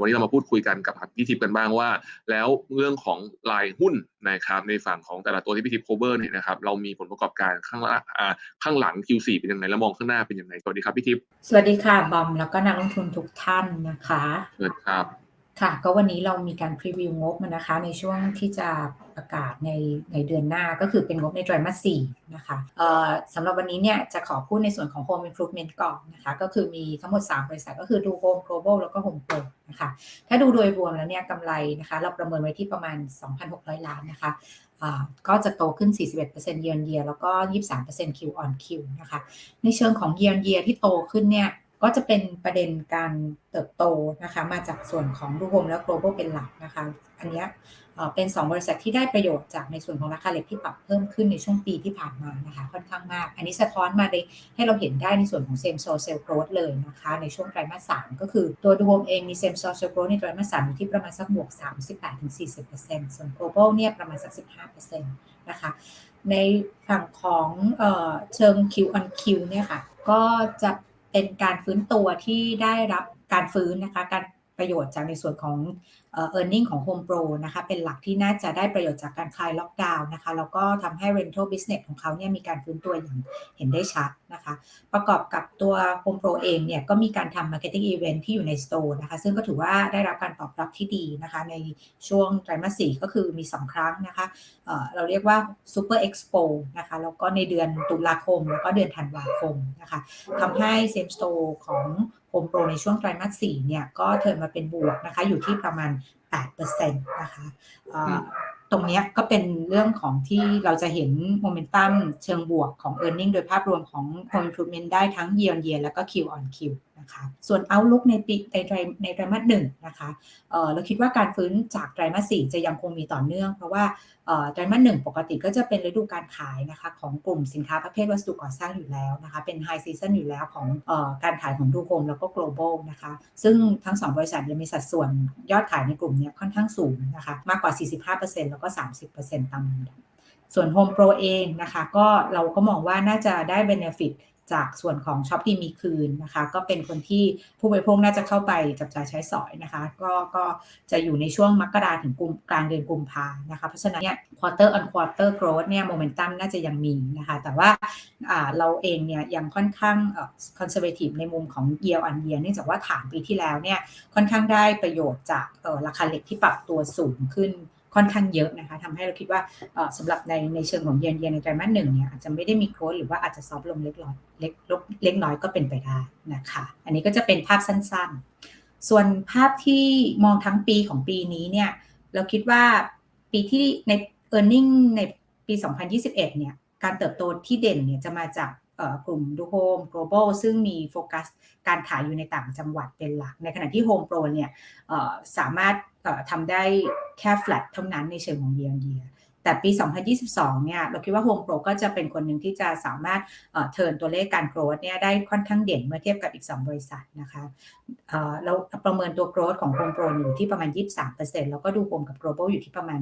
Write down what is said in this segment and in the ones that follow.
วันนี้เรามาพูดคุยกันกับพี่ทิพย์กันบ้างว่า แล้วเรื่องของรายหุ้นนะครับในฝั่งของแต่ละตัวที่พี่ทิพย์ cover เนี่ยนะครับเรามีผลประกอบการข้างล่างข้างหลัง Q4 เป็นยังไงแล้วมองข้างหน้าเป็นยังไงสวัสดีครับพี่ทิพย์สวัสดีค่ะบอมแล้วก็นักลงทุนทุกท่านนะคะเชิญครับ ค่ะก็วันนี้เรามีการพรีวิวงบมานะคะ ในช่วงที่จะประกาศในในเดือนหน้าก็คือเป็นงบในไตรมาสสี่นะคะสำหรับวันนี้เนี่ยจะขอพูดในส่วนของ Home Improvement ก่อนนะคะ ก็คือมีทั้งหมด 3 บริษัทก็คือดู Home Global แล้วก็ Home Pro นะคะถ้าดูโดยรวมแล้วเนี่ยกำไรนะคะ เราประเมินไว้ที่ประมาณ 2,600 ล้านนะคะก็จะโตขึ้น 41% year on year แล้วก็ 23% Q on Q นะคะ ในเชิงของ year on year ที่โตขึ้นเนี่ย ก็จะเป็นประเด็นการเติบโตนะคะมาจากส่วนของรูโฮมและ global เป็นหลักนะคะอันนี้เป็น 2 บริษัทที่ได้ประโยชน์จากในส่วนของราคาเหล็กที่ปรับเพิ่มขึ้นในช่วงปีที่ผ่านมานะคะค่อนข้างมาก อันนี้สะท้อนมาในให้เราเห็นได้ในส่วนของเซมโซเซลโกรดเลยนะคะในช่วงไตรมาสสามก็คือตัวดูโฮมเองมีเซมโซเซลโกรดในไตรมาสสามอยู่ที่ประมาณสักบวก 38-40%ส่วน global เนี่ยประมาณสัก 15%นะคะในฝั่งของเชิง Q on Q เนี่ยค่ะก็จะ เป็นการฟื้นตัวที่ได้รับการฟื้นนะคะ การประโยชน์จากในส่วนของเออร์เน็งของ Home Pro นะคะเป็นหลักที่น่าจะได้ประโยชน์จากการคลายล็อกดาวน์นะคะแล้วก็ทำให้ Rental Business ของเขาเนี่ยมีการฟื้นตัวอย่างเห็นได้ชัดนะคะประกอบกับตัว Home Pro เองเนี่ยก็มีการทำ Marketing Event ที่อยู่ใน Store นะคะซึ่งก็ถือว่าได้รับการตอบรับที่ดีนะคะในช่วงไตรมาสสี่ก็คือมี 2 ครั้งนะคะเเราเรียกว่า Super Expo นะคะแล้วก็ในเดือนตุลาคม แล้วก็เดือนธันวาคมนะคะทำให้ Same Store ของโฮมโปรในช่วงไตรมาสสี่เนี่ยก็เทินมาเป็นบวกนะคะอยู่ที่ประมาณ 8%นะคะตรงนี้ก็เป็นเรื่องของที่เราจะเห็นโมเมนตัมเชิงบวกของ e a r n i n g โดยภาพรวมของ Home Improvement ได้ทั้ง Year on Year แล้วก็ Q on Q นะคะ ส่วน outlook ในปีในไตรในไตรมาสหนึ่งนะคะเเราคิดว่าการฟื้นจากไตรมาสสี่จะยังคงมีต่อเนื่อง เพราะว่าไตรมาสหนึ่งปกติก็จะเป็นฤดูการขายนะคะของกลุ่มสินค้าประเภทวัสดุก่อสร้างอยู่แล้วนะคะเป็นไฮซีซันอยู่แล้วของอการขายของดูโฮมแล้วก็ global นะคะซึ่งทั้ง 2 บริษัทยังมีสัดส่วนยอดขายในกลุ่มนี้ค่อนข้างสูงนะคะมากกว่า 45%แล้วก็ 30%ตามลำดับส่วน Home Pro เองนะคะก็เราก็มองว่าน่าจะได้ benefit จากส่วนของช็อปที่มีคืนนะคะ ก็เป็นคนที่ผู้บริโภคน่าจะเข้าไปจับจ่ายใช้สอยนะคะ ก็ก็จะอยู่ในช่วงมกราถึงกุมกลางเดือนกุมภานะคะ เพราะฉะนั้นเนี่ย quarter on quarter growth เนี่ยโมเมนตัมน่าจะยังมีนะคะ แต่ว่าเราเองเนี่ยยังค่อนข้าง conservative ในมุมของ year on year เนื่องจากว่าฐานปีที่แล้วเนี่ยค่อนข้างได้ประโยชน์จากราคาเหล็กที่ปรับตัวสูงขึ้น ค่อนข้างเยอะนะคะทำให้เราคิดว่าสำหรับในในเชิงของเยนเยนในไตรมาสหนึ่งเนี่ยอาจจะไม่ได้มีโค้ดหรือว่าอาจจะซอฟลงเล็กน้อยเล็กเล็กน้อยก็เป็นไปได้นะคะอันนี้ก็จะเป็นภาพสั้นๆ ส่วนภาพที่มองทั้งปีของปีนี้เนี่ยเราคิดว่าปีที่ใน e a r n i n g ในปี 2021 เนี่ยการเติบโตที่เด่นเนี่ยจะมาจากกลุ่มดูโฮม global ซึ่งมีโฟกัสการขายอยู่ในต่างจังหวัดเป็นหลัก ในขณะที่ Home Pro เนี่ยสามารถ ทำได้แค่ flat เท่านั้นในเชิงของ year on year แต่ปี 2022 เนี่ย เราคิดว่า Home Pro ก็จะเป็นคนหนึ่งที่จะสามารถเทิร์นตัวเลขการโกรธเนี่ยได้ค่อนข้างเด่นเมื่อเทียบกับอีก 2 บริษัทนะคะเราประเมินตัวโกรธของ Home Pro อยู่ที่ประมาณ 23%แล้วก็ดู Home กับ Global อยู่ที่ประมาณ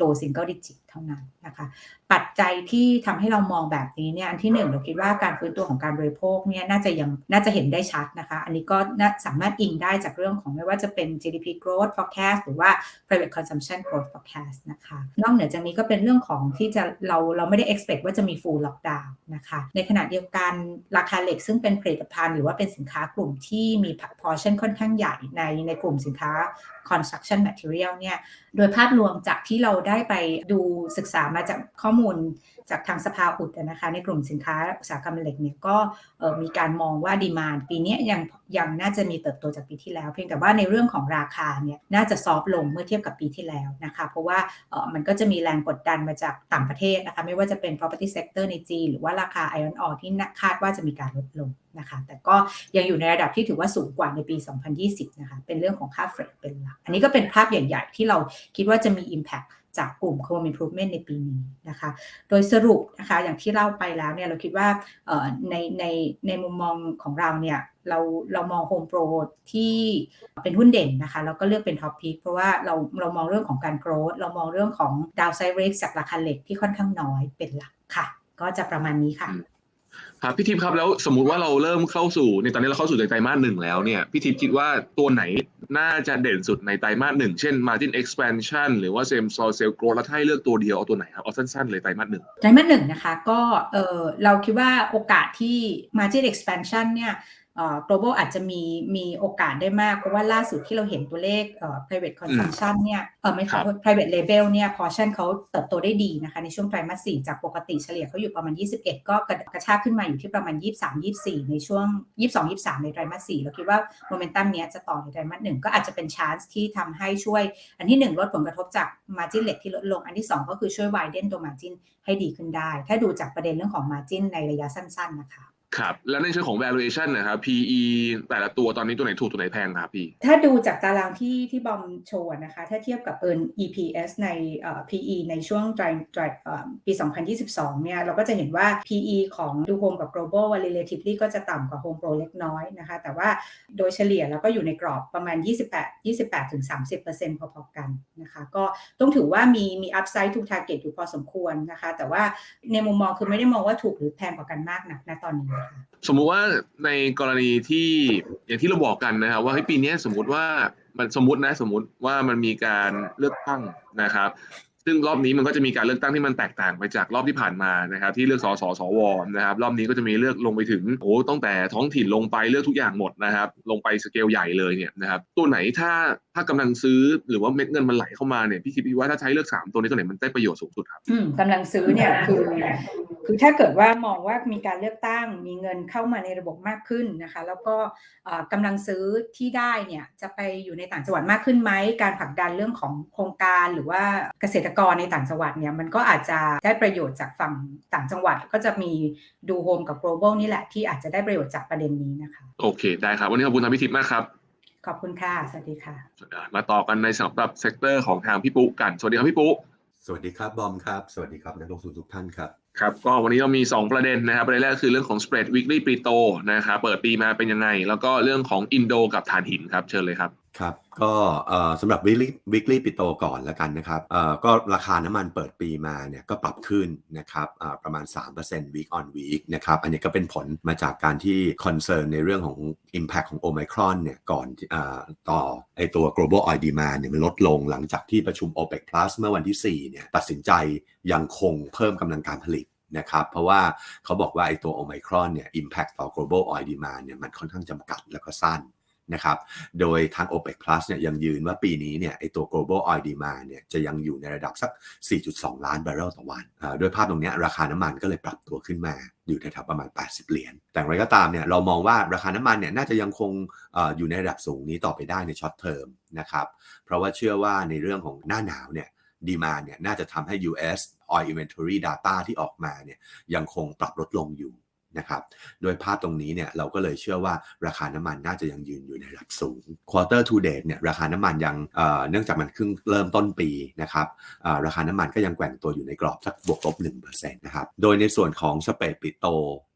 low single digit เท่านั้นนะคะ ปัจจัยที่ทำให้เรามองแบบนี้เนี่ย อันที่หนึ่งเราคิดว่าการฟื้นตัวของการบริโภคเนี่ยน่าจะยังน่าจะเห็นได้ชัดนะคะ อันนี้ก็สามารถอิงได้จากเรื่องของไม่ว่าจะเป็น GDP growth forecast หรือว่า private consumption growth forecast นะคะ นอกเหนือจากนี้ก็เป็นเรื่องของที่จะเราเราไม่ได้ expect ว่าจะมี full lockdown นะคะ ในขณะเดียวกันราคาเหล็กซึ่งเป็นผลิตภัณฑ์หรือว่าเป็นสินค้ากลุ่มที่มี portion ค่อนข้างใหญ่ในในกลุ่มสินค้า construction material เนี่ย โดยภาพรวมจากที่เราได้ไปดูศึกษามาจากข้อมูลจากทางสภาอุดนะคะ ในกลุ่มสินค้าอุตสาหกรรมเหล็กเนี่ยก็มีการมองว่าดีมานปีนี้ยังยังน่าจะมีเติบโตจากปีที่แล้ว เพียงแต่ว่าในเรื่องของราคาเนี่ยน่าจะซอฟลงเมื่อเทียบกับปีที่แล้วนะคะ เพราะว่ามันก็จะมีแรงกดดันมาจากต่างประเทศนะคะไม่ว่าจะเป็น property sector ในจีน หรือว่าราคา iron ore ที่คาดว่าจะมีการลดลงนะคะแต่ก็ยังอยู่ในระดับที่ถือว่าสูงกว่าในปี 2020นะคะเป็นเรื่องของค่าเฟรดเป็นหลัก อันนี้ก็เป็นภาพใหญ่ ๆ ที่เราคิดว่าจะมี Impact จากกลุ่ม Home Improvement ในปีนี้นะคะ โดยสรุปนะคะอย่างที่เล่าไปแล้วเนี่ยเราคิดว่าในในในมุมมองของเราเนี่ย เราเรามอง Home Pro ที่เป็นหุ้นเด่นนะคะแล้วก็เลือกเป็นท็อปพิกเพราะว่าเราเรามองเรื่องของการโกรธเรามองเรื่องของ downside risk จากราคาเหล็กที่ค่อนข้างน้อยเป็นหลักค่ะ ก็จะประมาณนี้ค่ะครับพี่ทิพย์ครับแล้วสมมุติว่าเราเริ่มเข้าสู่ในตอนนี้เราเข้าสู่ไตรมาสหนึ่งแล้วเนี่ยพี่ทิพย์คิดว่าตัวไหนน่าจะเด่นสุดในไตรมาสหนึ่งเช่น margin expansion หรือว่า same store sale growth แล้วถ้าให้เลือกตัวเดียวเอาตัวไหนครับเอาสั้นๆเลยไตรมาสหนึ่งไตรมาสหนึ่งนะคะก็เออเราคิดว่าโอกาสที่ margin expansion เนี่ย global อาจจะมีมีโอกาสได้มาก เพราะว่าล่าสุดที่เราเห็นตัวเลข private consumption เนี่ยเออไม่ขอโทษ private label เนี่ย portion เขาเติบโตได้ดีนะคะ ในช่วงไตรมาสสี่จากปกติเฉลี่ยเขาอยู่ประมาณ 21 ก็กระชากขึ้นมาอยู่ที่ประมาณ 23 24 ในช่วง 22 23 ในไตรมาสสี่เราคิดว่าโมเมนตัมนี้จะต่อในไตรมาสหนึ่งก็อาจจะเป็นชานส์ที่ทำให้ช่วย อันที่ 1 ลดผลกระทบจาก margin เหล็กที่ลดลง อันที่ 2 ก็คือช่วย widen ตัว margin ให้ดีขึ้นได้ ถ้าดูจากประเด็นเรื่องของ margin ในระยะสั้น ๆ นะคะ ครับ แล้วในเชิงของ valuation นะครับ PE แต่ละตัวตอนนี้ตัวไหนถูกตัวไหนแพงครับพี่ ถ้าดูจากตารางที่ที่บอมโชว์นะคะ ถ้าเทียบกับ earn EPS ใน PE ในช่วงไตรไตรปี 2022 เนี่ย เราก็จะเห็นว่า PE ของดูโฮมกับ global relatively ก็จะต่ำกว่า home pro เล็กน้อยนะคะ แต่ว่าโดยเฉลี่ยแล้วก็อยู่ในกรอบประมาณ 28 28ถึง30%พอๆกันนะคะ ก็ต้องถือว่ามีมี upside to target อยู่พอสมควรนะคะ แต่ว่าในมุมมองคือไม่ได้มองว่าถูกหรือแพงกว่ากันมากนักนะตอนนี้สมมุติว่าในกรณีที่อย่างที่เราบอกกันนะครับ ว่าปีนี้สมมุติว่ามันสมมตินะสมมติว่ามันมีการเลือกตั้งนะครับ ซึ่งรอบนี้มันก็จะมีการเลือกตั้งที่มันแตกต่างไปจากรอบที่ผ่านมานะครับ ที่เลือกสสสวนะครับ รอบนี้ก็จะมีเลือกลงไปถึงโอ้ตั้งแต่ท้องถิ่นลงไปเลือกทุกอย่างหมดนะครับ ลงไปสเกลใหญ่เลยเนี่ยนะครับตัวไหนถ้าถ้ากำลังซื้อหรือว่าเม็ดเงินมันไหลเข้ามาเนี่ยพี่คิดว่าถ้าใช้เลือก3ตัวนี้ตัวไหนมันได้ประโยชน์สูงสุดครับอืมกำลังซื้อเนี่ยคือ คือถ้าเกิดว่ามองว่ามีการเลือกตั้งมีเงินเข้ามาในระบบมากขึ้นนะคะ แล้วก็กำลังซื้อที่ได้เนี่ยจะไปอยู่ในต่างจังหวัดมากขึ้นไหมการผลักดันเรื่องของโครงการหรือว่าเกษตรกรในต่างจังหวัดเนี่ยมันก็อาจจะได้ประโยชน์จากฝั่งต่างจังหวัดก็จะมีดูโฮมกับ global นี่แหละที่อาจจะได้ประโยชน์จากประเด็นนี้นะคะ โอเค ได้ครับ วันนี้ขอบคุณทางพิทิพมากครับขอบคุณค่ะ สวัสดีค่ะ มาต่อกันในสำหรับเซกเตอร์ของทางพี่ปุ๊กัน สวัสดีครับพี่ปุ๊ สวัสดีครับบอมครับ สวัสดีครับนักลงทุนทุกท่านครับ ครับก็วันนี้เรามี 2 ประเด็นนะครับประเด็นแรกคือเรื่องของ spread weekly ปีโตนะครับเปิดปีมาเป็นยังไง แล้วก็เรื่องของอินโดกับฐานหินครับเชิญเลยครับ ครับ ก็สำหรับ weekly weekly ปิโตก่อนแล้วกันนะครับก็ราคาน้ำมันเปิดปีมาเนี่ยก็ปรับขึ้นนะครับประมาณ 3% week on week นะครับอันนี้ก็เป็นผลมาจากการที่คอนเซิร์นในเรื่องของ Impact ของ Omicron เนี่ยก่อนต่อไอตัว global oil demand เนี่ยมันลดลงหลังจากที่ประชุม OPEC Plus เมื่อวันที่ 4 เนี่ยตัดสินใจยังคงเพิ่มกำลังการผลิตนะครับเพราะว่าเขาบอกว่าไอตัวโอไมครอนเนี่ย impact ต่อ global oil demand เนี่ยมันค่อนข้างจำกัดแล้วก็สั้น นะครับ โดยทาง OPEC Plus เนี่ยยังยืนว่าปีนี้เนี่ยไอตัว global oil demand เนี่ยจะยังอยู่ในระดับสัก 4.2 ล้านบาร์เรลต่อวันโดยภาพตรงนี้ราคาน้ำมันก็เลยปรับตัวขึ้นมาอยู่แถวๆประมาณ 80 เหรียญ แต่ไรก็ตามเนี่ยเรามองว่าราคาน้ำมันเนี่ยน่าจะยังคงออยู่ในระดับสูงนี้ต่อไปได้ในช็อตเทอมนะครับ เพราะว่าเชื่อว่าในเรื่องของหน้าหนาวเนี่ยดีมาเนี่ยน่าจะทำให้ US oil inventory data ที่ออกมาเนี่ยยังคงปรับลดลงอยู่ นะครับโดยภาพตรงนี้เนี่ยเราก็เลยเชื่อว่าราคาน้ำมันน่าจะยังยืนอยู่ในระดับสูง quarter to date เนี่ยราคาน้ำมันยังเนื่องจากมันขึ้นเริ่มต้นปีนะครับราคาน้ำมันก็ยังแกว่งตัวอยู่ในกรอบสักบวกลบ1%นะครับโดยในส่วนของสเปรดปิโต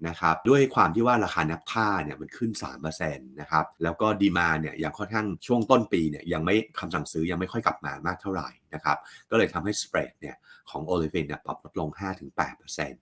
นะครับด้วยความที่ว่าราคานับท่าเนี่ยมันขึ้น3%นะครับแล้วก็ดีมาเนี่ยยังค่อนข้างช่วงต้นปีเนี่ยยังไม่คำสั่งซื้อยังไม่ค่อยกลับมามากเท่าไหร่นะครับก็เลยทำให้สเปรดเนี่ยของโอลิฟินเนี่ยปรับลดลง 5-8%น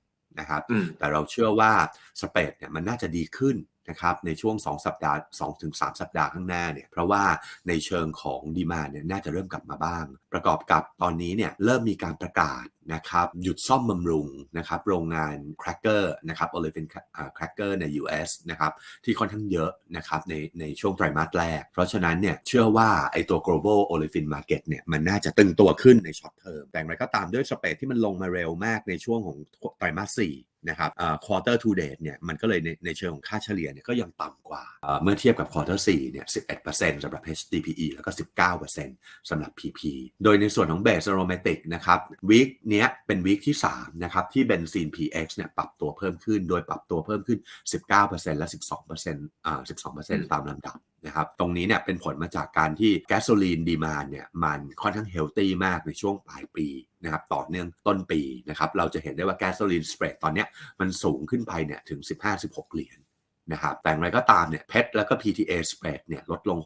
ะครับ แต่เราเชื่อว่าสเปดเนี่ยมันน่าจะดีขึ้น นะครับในช่วง 2 สัปดาห์2-3สัปดาห์ข้างหน้าเนี่ยเพราะว่าในเชิงของดีมาเนี่ยน่าจะเริ่มกลับมาบ้าง ประกอบกับตอนนี้เนี่ยเริ่มมีการประกาศนะครับหยุดซ่อมบำรุงนะครับโรงงานแครกเกอร์นะครับโอเลฟินแครกเกอร์ใน US นะครับที่ค่อนข้างเยอะนะครับในในช่วงไตรมาสแรก เพราะฉะนั้นเนี่ยเชื่อว่าไอตัว global olefin market เนี่ยมันน่าจะตึงตัวขึ้นในช็อตเทอมแต่อย่างไรก็ตามด้วยสเปดที่มันลงมาเร็วมากในช่วงของไตรมาส4 นะครับ quarter to date เนี่ยมันก็เลยในในเชิงของค่าเฉลี่ยเนี่ยก็ยังต่ำกว่าเมื่อเทียบกับ quarter 4เนี่ย11%สำหรับ HDPE แล้วก็19%สำหรับ PP โดยในส่วนของ base aromatic นะครับวีคเนี้ยเป็นวีคที่3นะครับที่เบนซีน PX เนี่ยปรับตัวเพิ่มขึ้น โดยปรับตัวเพิ่มขึ้น 19%และ 12%อ่า12%ตามลำดับ นะครับตรงนี้เนี่ยเป็นผลมาจากการที่แก๊สโซลีนดีมานเนี่ยมันค่อนข้างเฮลตี้มากในช่วงปลายปีนะครับต่อเนื่องต้นปีนะครับเราจะเห็นได้ว่าแก๊สโซลีนสเปรดตอนนี้มันสูงขึ้นไปเนี่ยถึง 15-16 เหรียญนะครับแต่อย่างไรก็ตามเนี่ยเพชรแล้วก็ PTA spread เนี่ยลดลง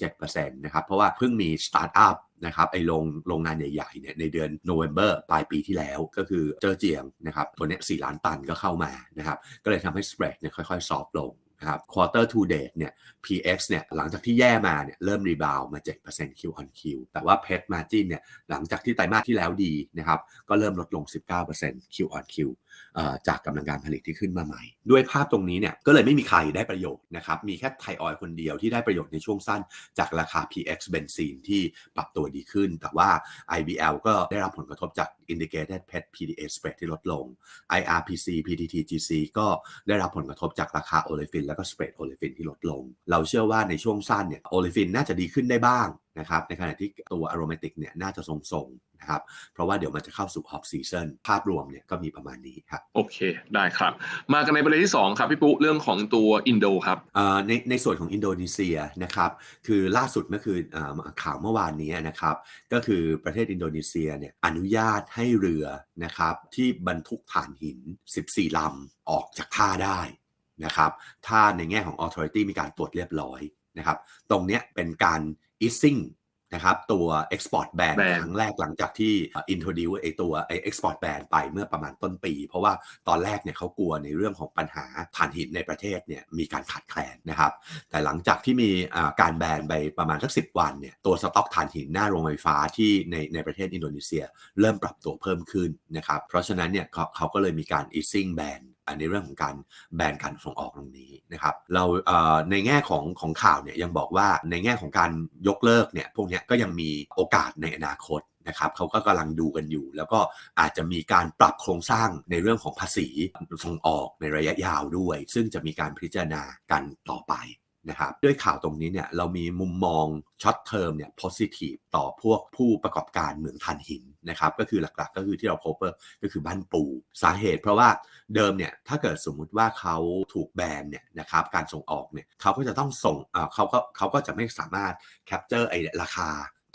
6-7%นะครับเพราะว่าเพิ่งมีสตาร์ทอัพนะครับไอโรงโรงงานใหญ่ๆเนี่ยในเดือนโนเวม ber ปลายปีที่แล้วก็คือเจอเจียงนะครับตัวเนี้ย4ล้านตันก็เข้ามานะครับก็เลยทำให้ spread เนี่ยค่อยๆ ซอฟลง นะครับ quarter to date เนี่ย PX เนี่ยหลังจากที่แย่มาเนี่ยเริ่มรีบาวมา 7% Q on Q แต่ว่า PET margin เนี่ยหลังจากที่ไตรมาสที่แล้วดีนะครับก็เริ่มลดลง 19% Q on Q เอ่อจากกำลังการผลิตที่ขึ้นมาใหม่ ด้วยภาพตรงนี้เนี่ยก็เลยไม่มีใครได้ประโยชน์นะครับมีแค่ไทยออยล์คนเดียวที่ได้ประโยชน์ในช่วงสั้น จากราคา PX เบนซีนที่ปรับตัวดีขึ้น แต่ว่า IBL ก็ได้รับผลกระทบจาก Indicated PET PDA spread ที่ลดลง IRPC PTT GC ก็ได้รับผลกระทบจากราคาโอเลฟินแล้วก็สเปรดโอเลฟินที่ลดลง เราเชื่อว่าในช่วงสั้นเนี่ยโอเลฟินน่าจะดีขึ้นได้บ้าง นะครับในขณะที่ตัวอ r o m a t i c เนี่ยน่าจะทรงๆนะครับเพราะว่าเดี๋ยวมันจะเข้าสู่ off season ภาพรวมเนี่ยก็มีประมาณนี้ครับโอเคได้ครับ มากันในประเด็นที่ 2 ครับพี่ปุ๊เรื่องของตัวอินโดครับเอ่อในในส่วนของอินโดนีเซียนะครับคือล่าสุดเมื่อคืนเอ่อข่าวเมื่อวานนี้นะครับก็คือประเทศอินโดนีเซียเนี่ยอนุญาตให้เรือนะครับที่บรรทุกถ่านหิน 14 ลำออกจากท่าได้นะครับถ้าในแง่ของ authority มีการตรวจเรียบร้อย นะครับ ตรงเนี้ยเป็นการ easing นะครับตัว export ban ban ครั้งแรกหลังจากที่เอ่อ introduce ไอตัวไอ export ban ไปเมื่อประมาณต้นปี เพราะว่าตอนแรกเนี่ยเขากลัวในเรื่องของปัญหาถ่านหินในประเทศเนี่ยมีการขาดแคลนนะครับ แต่หลังจากที่มีอ่าการแบนไปประมาณสักสิวันเนี่ยตัวสต็อกถ่านหินหน้าโรงไฟฟ้าที่ในในประเทศอินโดนีเซีย เริ่มปรับตัวเพิ่มขึ้นนะครับ เพราะฉะนั้นเนี่ยเขาเขาก็เลยมีการ easing ban อันในเรื่องของการแบนการส่งออกตรงนี้นะครับเราในแง่ของของข่าวเนี่ยยังบอกว่าในแง่ของการยกเลิกเนี่ยพวกนี้ก็ยังมีโอกาสในอนาคตนะครับเขาก็กำลังดูกันอยู่ แล้วก็อาจจะมีการปรับโครงสร้างในเรื่องของภาษีส่งออกในระยะยาวด้วย ซึ่งจะมีการพิจารณากันต่อไป นะครับด้วยข่าวตรงนี้เนี่ยเรามีมุมมองช็อตเทอมเนี่ย positive ต่อพวกผู้ประกอบการเหมืองถ่านหินนะครับก็คือหลักๆ ก็คือที่เราพบก็คือบ้านปู สาเหตุเพราะว่าเดิมเนี่ยถ้าเกิดสมมุติว่าเขาถูกแบนเนี่ยนะครับการส่งออกเนี่ยเขาก็จะต้องส่งเเขาก็เขาก็จะไม่สามารถแคปเจอร์ไอ้ราคา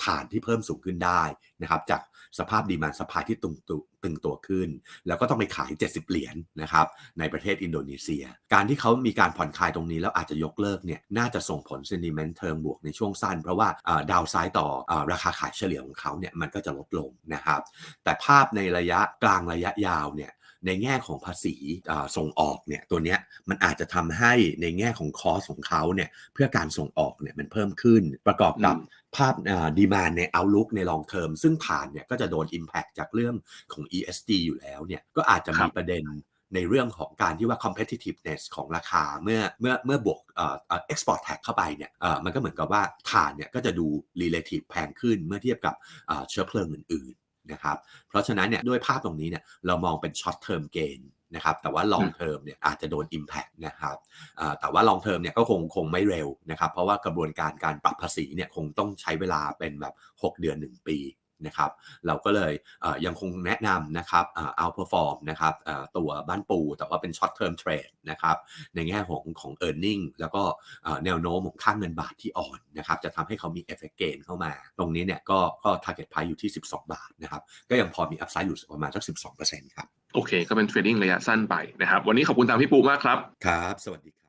ฐานที่เพิ่มสูงขึ้นได้นะครับจาก สภาพดีมานสภายที่ตึงตึงตัวขึ้น แล้วก็ต้องไปขาย 70 เหรียญนะครับในประเทศอินโดนีเซีย การที่เขามีการผ่อนคลายตรงนี้แล้วอาจจะยกเลิกเนี่ยน่าจะส่งผลเซนดิเมนต์เทิงบวกในช่วงสั้น เพราะว่าดาวไซด์ต่ออราคาขายเฉลี่ยของเขาเนี่ยมันก็จะลดลงนะครับแต่ภาพในระยะกลางระยะยาวเนี่ย ในแง่ของภาษีอ่าส่งออกเนี่ยตัวเนี้ยมันอาจจะทำให้ในแง่ของคอสของเขาเนี่ยเพื่อการส่งออกเนี่ยมันเพิ่มขึ้น ประกอบกับอืมภาพดีมานใน outlook ใน long term ซึ่งผ่านเนี่ยก็จะโดน impact จากเรื่องของ ESG อยู่แล้วเนี่ยก็อาจจะมีประเด็นในเรื่องของการที่ว่า competitiveness ของราคาเมื่อเมื่อเมื่อบวกเอ่อเอ่อ export tax เข้าไปเนี่ยเอ่อมันก็เหมือนกับว่าถ่านเนี่ยก็จะดู relative แพงขึ้นเมื่อเทียบกับเอ่อเชื้อเพลิงอื่นๆ นะครับ เพราะฉะนั้นเนี่ยด้วยภาพตรงนี้เนี่ยเรามองเป็นช็อตเทอมเกณฑ์นะครับแต่ว่าลองเทอมเนี่ยอาจจะโดน impact นะครับแต่ว่าลองเทอมเนี่ยก็คงคงไม่เร็วนะครับ เพราะว่ากระบวนการการปรับภาษีเนี่ยคงต้องใช้เวลาเป็นแบบ 6 เดือน 1 ปี นะครับเราก็เลยเอ่อยังคงแนะนำนะครับเอ่อ outperform นะครับเอ่อตัวบ้านปูแต่ว่าเป็น short term trade นะครับในแง่ของของ e a r n i n g แล้วก็เอ่อแนวโน้มของค่างเงินบาทที่อ่อนนะครับจะทำให้เขามี effect gain เข้ามา ตรงนี้เนี่ยก็ก็ target price อยู่ที่ 12 บาทนะครับก็ยังพอมี upside อยู่ประมาณสัก 12%ครับ โอเค ก็เป็นเทรดดิ้งระยะสั้นไปนะครับ วันนี้ขอบคุณทางพี่ปุ๊มากครับ ครับ สวัสดีครับ